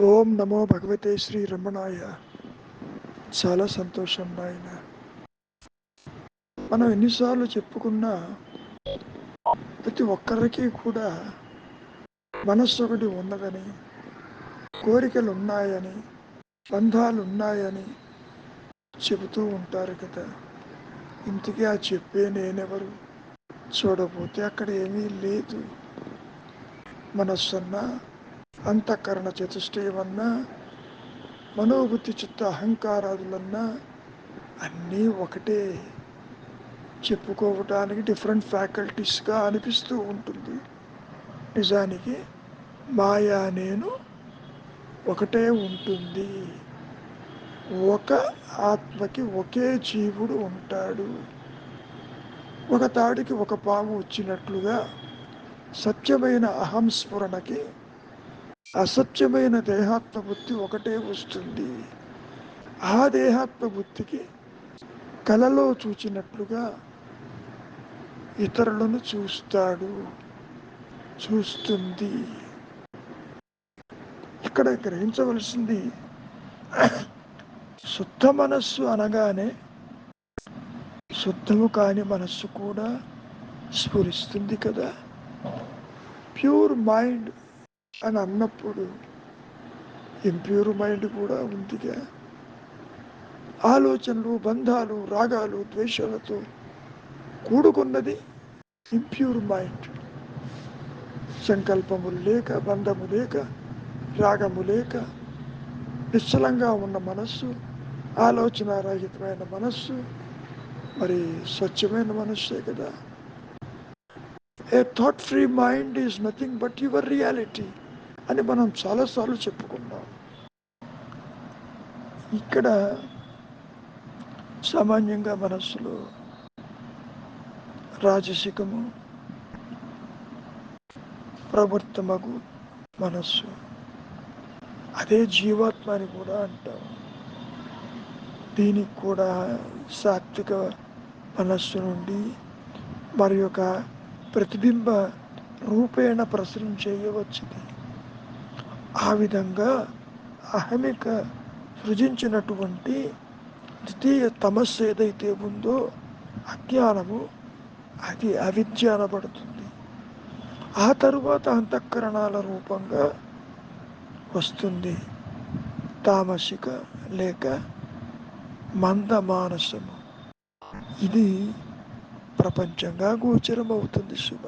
ఓం నమో భగవతే శ్రీ రమణాయ. చాలా సంతోషం నాయన. మనం ఎన్నిసార్లు చెప్పుకున్నా ప్రతి ఒక్కరికి కూడా మనస్సు ఒకటి ఉన్నదని కోరికలు ఉన్నాయని బంధాలు ఉన్నాయని చెబుతూ ఉంటారు కదా. ఇంతకీ ఆ చెప్పే నేనెవరు? చూడబోతే అక్కడ ఏమీ లేదు. మనస్సన్నా అంతఃకరణ చతుష్టయమన్నా మనోబుద్ధి చిత్త అహంకారాదులన్నా అన్నీ ఒకటే చెప్పుకోవటానికి డిఫరెంట్ ఫ్యాకల్టీస్గా అనిపిస్తూ ఉంటుంది. నిజానికి మాయా నేను ఒకటే ఉంటుంది. ఒక ఆత్మకి ఒకే జీవుడు ఉంటాడు. ఒక తాడికి ఒక పాము వచ్చినట్లుగా సత్యమైన అహంస్ఫురణకి అసత్యమైన దేహాత్మ బుద్ధి ఒకటే వస్తుంది. ఆ దేహాత్మ బుద్ధికి కలలో చూచినట్లుగా ఇతరులను చూస్తాడు చూస్తుంది. ఇక్కడ గ్రహించవలసింది శుద్ధ మనస్సు అనగానే శుద్ధము కాని మనస్సు కూడా స్ఫురిస్తుంది కదా. ప్యూర్ మైండ్ అని అన్నప్పుడు ఇంప్యూర్ మైండ్ కూడా ఉందిగా. ఆలోచనలు బంధాలు రాగాలు ద్వేషాలతో కూడుకున్నది ఇంప్యూర్ మైండ్ సంకల్పములు లేక బంధము లేక రాగము లేక నిశ్చలంగా ఉన్న మనస్సు ఆలోచన రహితమైన మనస్సు మరి స్వచ్ఛమైన మనస్సే కదా. A thought free mind is nothing but your reality అని మనం చాలాసార్లు చెప్పుకున్నాం ఇక్కడ సామాన్యంగా మనస్సులో రాజసికము ప్రవృత్తమగు మనస్సు. అదే జీవాత్మ అని కూడా అంటాం. దీనికి కూడా సాత్విక మనస్సు నుండి మరి యొక్క ప్రతిబింబ రూపేణ ప్రసరించేయవచ్చుది ఆ విధంగా అహమిక సృజించినటువంటి ద్వితీయ తమస్సు ఏదైతే ఉందో అజ్ఞానము అది అవిద్య అనబడుతుంది. ఆ తరువాత అంతఃకరణాల రూపంగా వస్తుంది తామసిక లేక మంద మానసము ఇది ప్రపంచంగా గోచరం అవుతుంది శుభ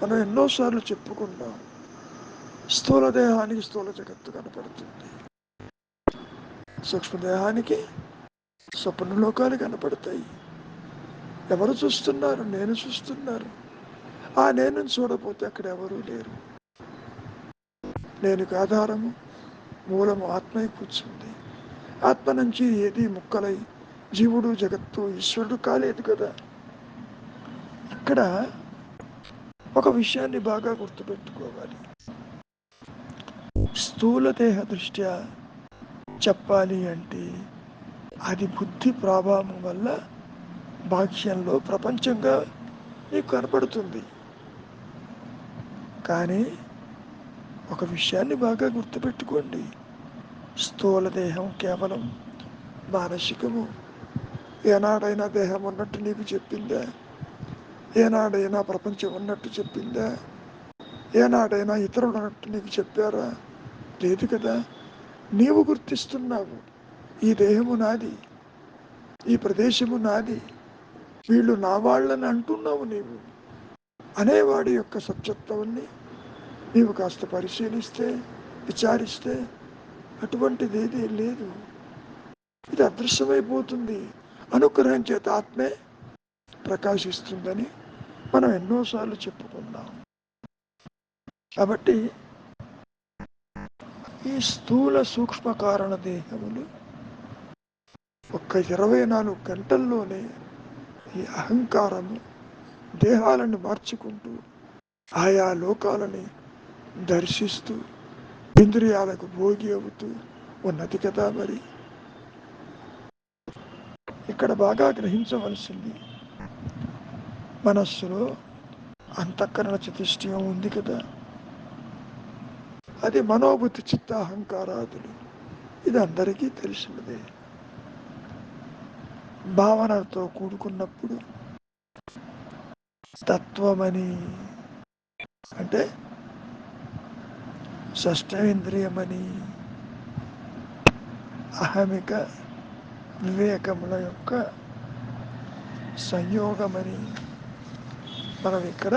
మనం ఎన్నోసార్లు చెప్పుకున్నాం స్థూల దేహానికి స్థూల జగత్తు కనపడుతుంది. సూక్ష్మదేహానికి స్వప్న లోకాలు కనపడతాయి. ఎవరు చూస్తున్నారు? నేను చూస్తున్నారు. ఆ నేను చూడపోతే అక్కడ ఎవరూ లేరు. నేను ఆధారము మూలము ఆత్మై కూర్చుంది. ఆత్మ నుంచి ఏది ముక్కలై జీవుడు జగత్తు ఈశ్వరుడు కాలేదు కదా. ఇక్కడ ఒక విషయాన్ని బాగా గుర్తుపెట్టుకోవాలి. స్థూల దేహ దృష్ట్యా చెప్పాలి అంటే అది బుద్ధి ప్రభావం వల్ల బాహ్యంలో ప్రపంచంగా నీకు కనపడుతుంది. కానీ ఒక విషయాన్ని బాగా గుర్తుపెట్టుకోండి. స్థూల దేహం కేవలం మానసికము. ఏనాడైనా దేహం ఉన్నట్టు నీకు చెప్పిందా? ఏనాడైనా ప్రపంచం ఉన్నట్టు చెప్పిందా? ఏనాడైనా ఇతరులు ఉన్నట్టు నీకు చెప్పారా? లేదు కదా? నీవు గుర్తిస్తున్నావు. ఈ దేహము నాది. ఈ ప్రదేశము నాది. వీళ్ళు నా వాళ్ళని అంటున్నావు నీవు. అనేవాడి యొక్క సత్యత్వాన్ని నీవు కాస్త పరిశీలిస్తే విచారిస్తే అటువంటిది ఏదీ లేదు. ఇది అదృశ్యమైపోతుంది. అనుగ్రహం చేత ఆత్మే ప్రకాశిస్తుందని మనం ఎన్నోసార్లు చెప్పుకున్నాం. కాబట్టి ఈ స్థూల సూక్ష్మ కారణ దేహములు ఒక్క ఇరవై నాలుగు గంటల్లోనే ఈ అహంకారము దేహాలను మార్చుకుంటూ ఆయా లోకాలని దర్శిస్తూ ఇంద్రియాలకు భోగి అవుతూ ఉన్నది కదా మరి. ఇక్కడ బాగా గ్రహించవలసింది మనస్సులో అంతఃకరణ చతుష్టయం ఉంది కదా. అది మనోబుద్ధి చిత్త అహంకారాదులు ఇది అందరికీ తెలిసినదే. భావనతో కూడుకున్నప్పుడు తత్వమని అంటే షష్టేంద్రియమని అహమిక వివేకముల యొక్క సంయోగమని మనం ఇక్కడ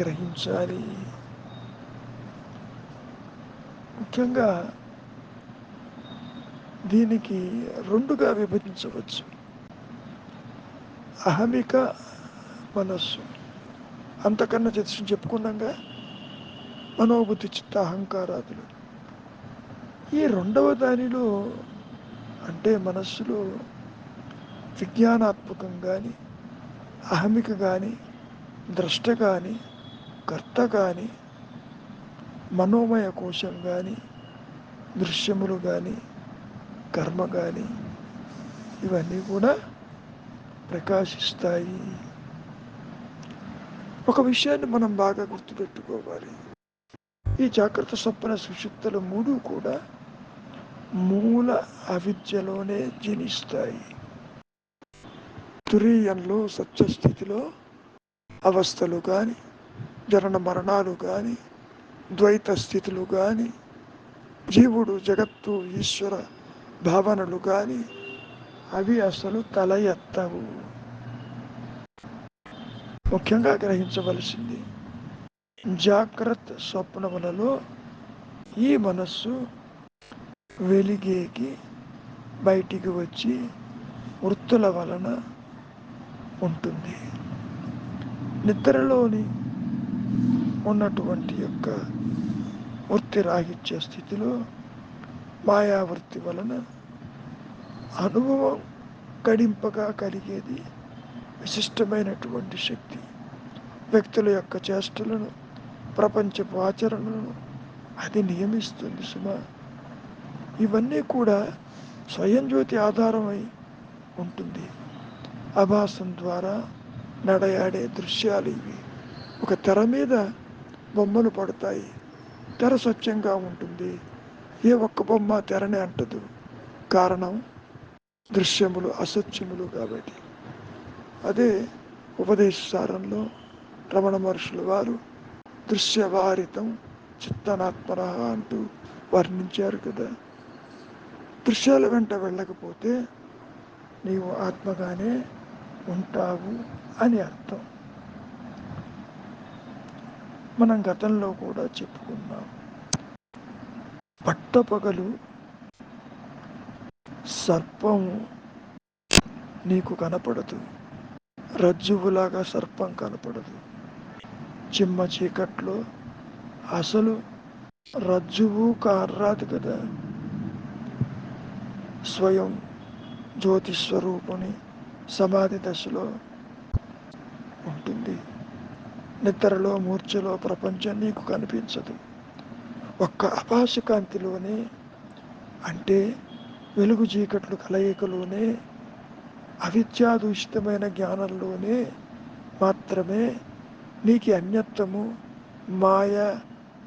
గ్రహించాలి. ముఖ్యంగా దీనికి రెండుగా విభజించవచ్చు. అహమిక మనస్సు. అంతకన్నా చర్చ చెప్పుకున్నాగా మనోబుద్ధి చిత్త అహంకారాదులు. ఈ రెండవ దానిలో అంటే మనస్సులో విజ్ఞానాత్మకం కానీ అహమిక కానీ ద్రష్ట కానీ కర్త కానీ మనోమయ కోశం కానీ దృశ్యములు కానీ కర్మ కానీ ఇవన్నీ కూడా ప్రకాశిస్తాయి. ఒక విషయాన్ని మనం బాగా గుర్తుపెట్టుకోవాలి. ఈ జాగ్రత్త స్వప్న సుషుప్తలు మూడు కూడా మూల అవిద్యలోనే జనిస్తాయి. తురీయంలో సత్యస్థితిలో అవస్థలు కానీ జనన మరణాలు కానీ ద్వైత స్థితులు కానీ జీవుడు జగత్తు ఈశ్వర భావనలు కానీ అవి అసలు తల ఎత్తవు ముఖ్యంగా గ్రహించవలసింది జాగ్రత్త స్వప్నములలో ఈ మనస్సు వెలిగేకి బయటికి వచ్చి వృత్తుల వలన ఉంటుంది నిద్రలోని ఉన్నటువంటి యొక్క వృత్తి రాగిచ్చే స్థితిలో మాయావృత్తి వలన అనుభవం గడింపగా కలిగేది విశిష్టమైనటువంటి శక్తి. వ్యక్తుల యొక్క చేష్టలను ప్రపంచపు ఆచరణలను అది నియమిస్తుంది సుమ. ఇవన్నీ కూడా స్వయం జ్యోతి ఆధారమై ఉంటుంది. అభాసం ద్వారా నడయాడే దృశ్యాలు ఇవి. ఒక తెర మీద బొమ్మలు పడతాయి. తెర స్వచ్ఛంగా ఉంటుంది. ఏ ఒక్క బొమ్మ తెరనే అంటదు. కారణం దృశ్యములు అసత్యములు కాబట్టి. అదే ఉపదేశ సారంలో రమణ మహర్షుల వారు దృశ్యవారితం చిత్తనాత్మన అంటూ వర్ణించారు కదా. దృశ్యాల వెంట వెళ్ళకపోతే నీవు ఆత్మగానే ఉంటావు అని అర్థం. మనం గతంలో కూడా చెప్పుకున్నాం. పట్టపగలు సర్పము నీకు కనపడదు. రజ్జువులాగా సర్పం కనపడదు. చిమ్మ చీకట్లో అసలు రజ్జువు కార్రాదు కదా. స్వయం జ్యోతిస్వరూపుని సమాధి దశలో ఉంటుంది. నిద్రలో మూర్ఛలో ప్రపంచం నీకు కనిపించదు. ఒక్క అపాశకాంతిలోనే అంటే వెలుగు చీకట్లు కలయికలోనే అవిద్యాదూషితమైన జ్ఞానంలోనే మాత్రమే నీకు అన్యత్వము మాయ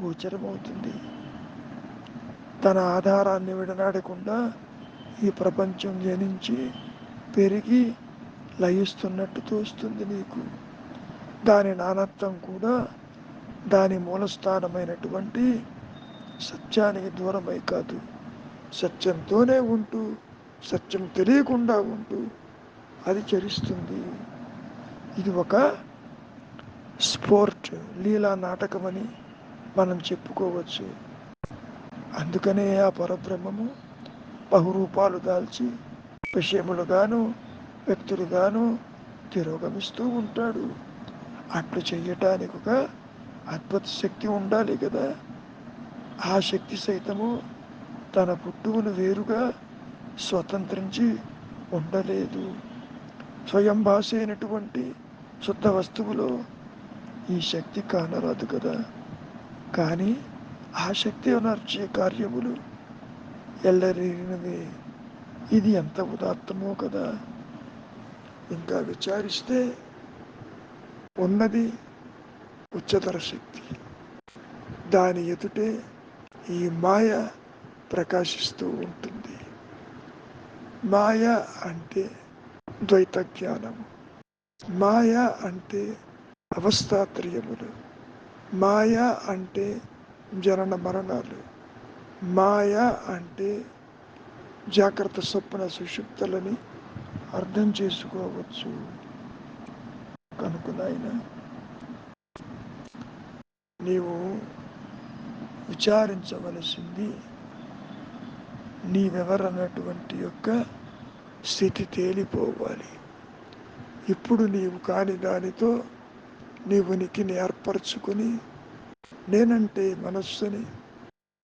గోచరమవుతుంది. తన ఆధారాన్ని విడనాడకుండా ఈ ప్రపంచం జనించి పెరిగి లయిస్తున్నట్టు తోస్తుంది నీకు. దాని నానత్వం కూడా దాని మూలస్థానమైనటువంటి సత్యానికి దూరమై కాదు. సత్యంతోనే ఉంటూ సత్యం తెలియకుండా ఉంటూ అది చరిస్తుంది. ఇది ఒక స్పోర్ట్ లీలా నాటకమని మనం చెప్పుకోవచ్చు. అందుకనే ఆ పరబ్రహ్మము బహురూపాలు దాల్చి విషయములుగాను వ్యక్తులుగాను తిరోగమిస్తూ ఉంటాడు. అట్లు చెయ్యటానికి ఒక అద్భుత శక్తి ఉండాలి కదా. ఆ శక్తి సైతము తన పుట్టువును వేరుగా స్వతంత్రించి ఉండలేదు. స్వయం భాష అయినటువంటి శుద్ధ వస్తువులో ఈ శక్తి కానరాదు కదా. కానీ ఆ శక్తి అనర్చే కార్యములు ఎల్లరినవే ఇది ఎంత ఉదాత్తమో కదా. ఇంకా విచారిస్తే ఉన్నది ఉచ్చతర శక్తి. దాని ఎదుటే ఈ మాయ ప్రకాశిస్తూ ఉంటుంది. మాయ అంటే ద్వైత జ్ఞానము మాయ అంటే అవస్థాత్రయములు. మాయ అంటే జనన మరణాలు. మాయ అంటే జాగ్రత్త స్వప్న సుషుప్తులని అర్థం చేసుకోవచ్చు. కనుక నాయన నీవు విచారించవలసింది నీవెవరన్నటువంటి యొక్క స్థితి తేలిపోవాలి. ఇప్పుడు నీవు కాని దానితో నీవు ఉనికిని ఏర్పరచుకొని నేనంటే మనస్సుని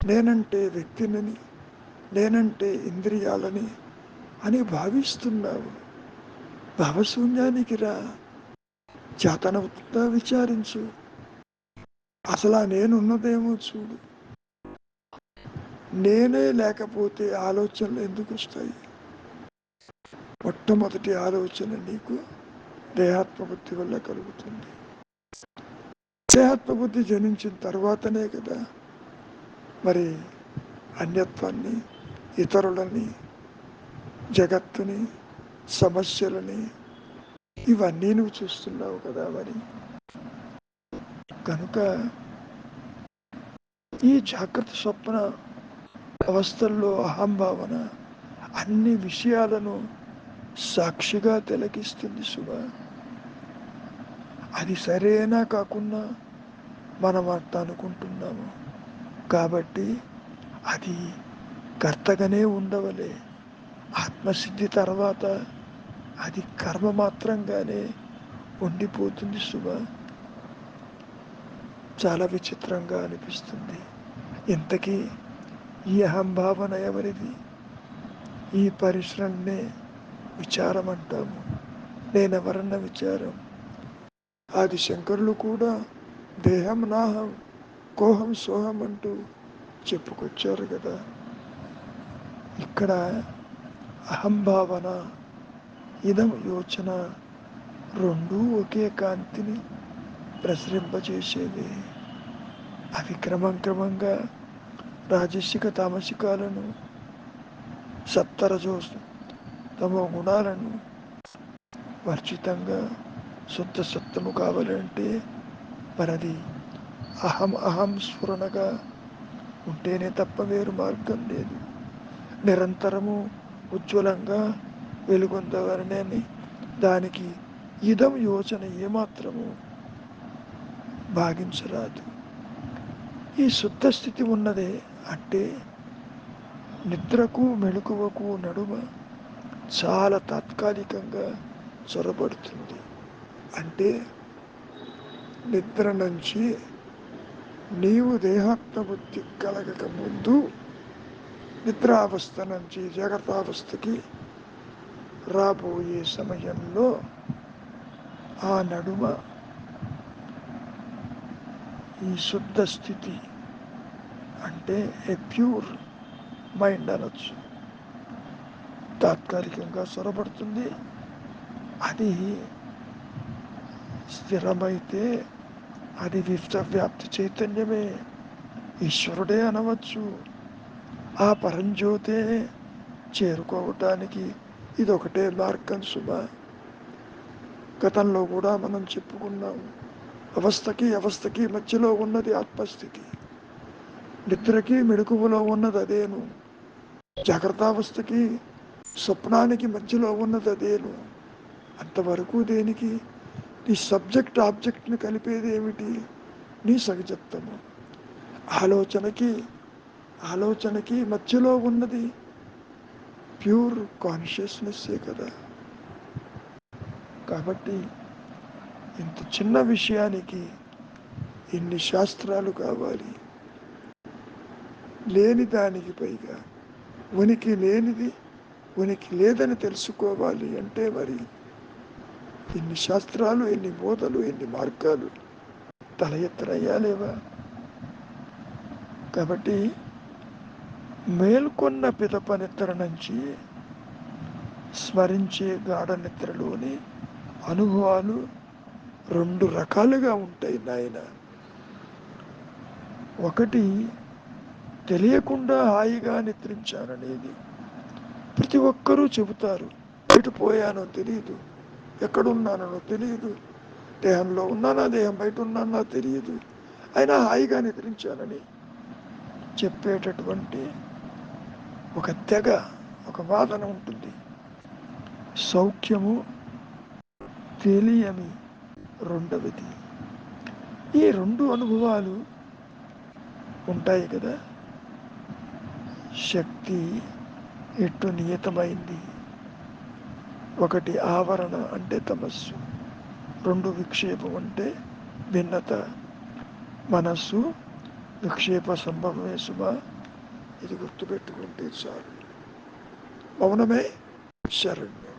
నేనంటే వ్యక్తిని నేనంటే ఇంద్రియాలని అని భావిస్తున్నావు. భావశూన్యానికి రా. చేతనవుతుందా విచారించు. అసలు ఆ నేనున్నదేమో చూడు. నేనే లేకపోతే ఆలోచనలు ఎందుకు వస్తాయి? మొట్టమొదటి ఆలోచన నీకు దేహాత్మబుద్ధి వల్ల కలుగుతుంది. దేహాత్మబుద్ధి జనించిన తర్వాతనే కదా మరి అన్యత్వాన్ని ఇతరులని జగత్తుని సమస్యలని ఇవన్నీ నువ్వు చూస్తున్నావు కదా మరి. కనుక ఈ జాగ్రత్త స్వప్న అవస్థల్లో అహంభావన అన్ని విషయాలను సాక్షిగా తిలకిస్తుంది శుభ. అది సరేనా కాకుండా మనం అంత అనుకుంటున్నాము. కాబట్టి అది కర్తగానే ఉండవలే. ఆత్మసిద్ధి తర్వాత అది కర్మ మాత్రంగానే ఉండిపోతుంది శుభ చాలా విచిత్రంగా అనిపిస్తుంది. ఇంతకీ ఈ అహంభావన ఎవరిది? ఈ పరిశ్రమనే విచారం అంటాము. నేనెవరన్న విచారం? ఆది శంకరులు కూడా దేహం నాహం కోహం సోహం అంటూ చెప్పుకొచ్చారు కదా. ఇక్కడ అహంభావన ఇదం యోచన రెండూ ఒకే కాంతిని ప్రసరింపజేసేవి. అవి క్రమం క్రమంగా రాజసిక తామసికాలను సప్తరజో తమ గుణాలను వర్జితంగా శుద్ధ సత్వము కావాలంటే మనది అహం అహం స్ఫురణగా ఉంటేనే తప్ప వేరు మార్గం లేదు. నిరంతరము ఉజ్వలంగా వెలుగొందవరనే దానికి ఇదం యోచన ఏమాత్రము భాగించరాదు. ఈ శుద్ధ స్థితి ఉన్నదే అంటే నిద్రకు మెళుకువకు నడుమ చాలా తాత్కాలికంగా చొరబడుతుంది. అంటే నిద్ర నుంచి నీవు దేహాత్మబుద్ధి కలగక ముందు నిద్రావస్థ నుంచి జాగ్రత్తావస్థకి రాబోయే సమయంలో ఆ నడుమ ఈ శుద్ధ స్థితి అంటే ఏ ప్యూర్ మైండ్ అనొచ్చు. తాత్కాలికంగా సొరబడుతుంది. అది స్థిరమైతే అది విశ్వవ్యాప్తి చైతన్యమే. ఈశ్వరుడే అనవచ్చు. ఆ పరంజ్యోతే చేరుకోవటానికి ఇది ఒకటే మార్గం శుభ గతంలో కూడా మనం చెప్పుకున్నాం అవస్థకి అవస్థకి మధ్యలో ఉన్నది ఆత్మస్థితి. నిద్రకి మెడుకువలో ఉన్నది అదేను. జాగ్రత్తావస్థకి స్వప్నానికి మధ్యలో ఉన్నది అదేను. అంతవరకు దేనికి? నీ సబ్జెక్ట్ ఆబ్జెక్ట్ని కలిపేది ఏమిటి? నీ సహజత్వము. ఆలోచనకి ఆలోచనకి మధ్యలో ఉన్నది ప్యూర్ కాన్షియస్నెస్సే కదా? కాబట్టి ఇంత చిన్న విషయానికి ఇన్ని శాస్త్రాలు కావాలి. లేని దానికి పైగా ఉనికి లేనిది ఉనికి లేదని తెలుసుకోవాలి అంటే మరి ఎన్ని శాస్త్రాలు ఎన్ని బోధలు ఎన్ని మార్గాలు తల ఎత్తరయ్యాలేవా కాబట్టి మేల్కొన్న పిదప నిద్ర నుంచి స్మరించే గాఢ నిద్రలోని అనుభవాలు రెండు రకాలుగా ఉంటాయి నాయన. ఒకటి తెలియకుండా హాయిగా నిద్రించాననేది ప్రతి ఒక్కరూ చెబుతారు బయట పోయానో తెలియదు ఎక్కడున్నానో తెలియదు దేహంలో ఉన్నానా దేహం బయట ఉన్నానా తెలియదు అయినా హాయిగా నిద్రించానని చెప్పేటటువంటి ఒక తెగ ఒక వాదన ఉంటుంది. సౌఖ్యము తెలియని రెండవది. ఈ రెండు అనుభవాలు ఉంటాయి కదా. శక్తి ఎట్టు నియతమైంది? ఒకటి ఆవరణ అంటే తమస్సు. రెండు విక్షేపం అంటే భిన్నత. మనస్సు విక్షేప సంభవమే శుభ ఇది గుర్తుపెట్టుకుంటే చాలు మౌనమే శరణ్యం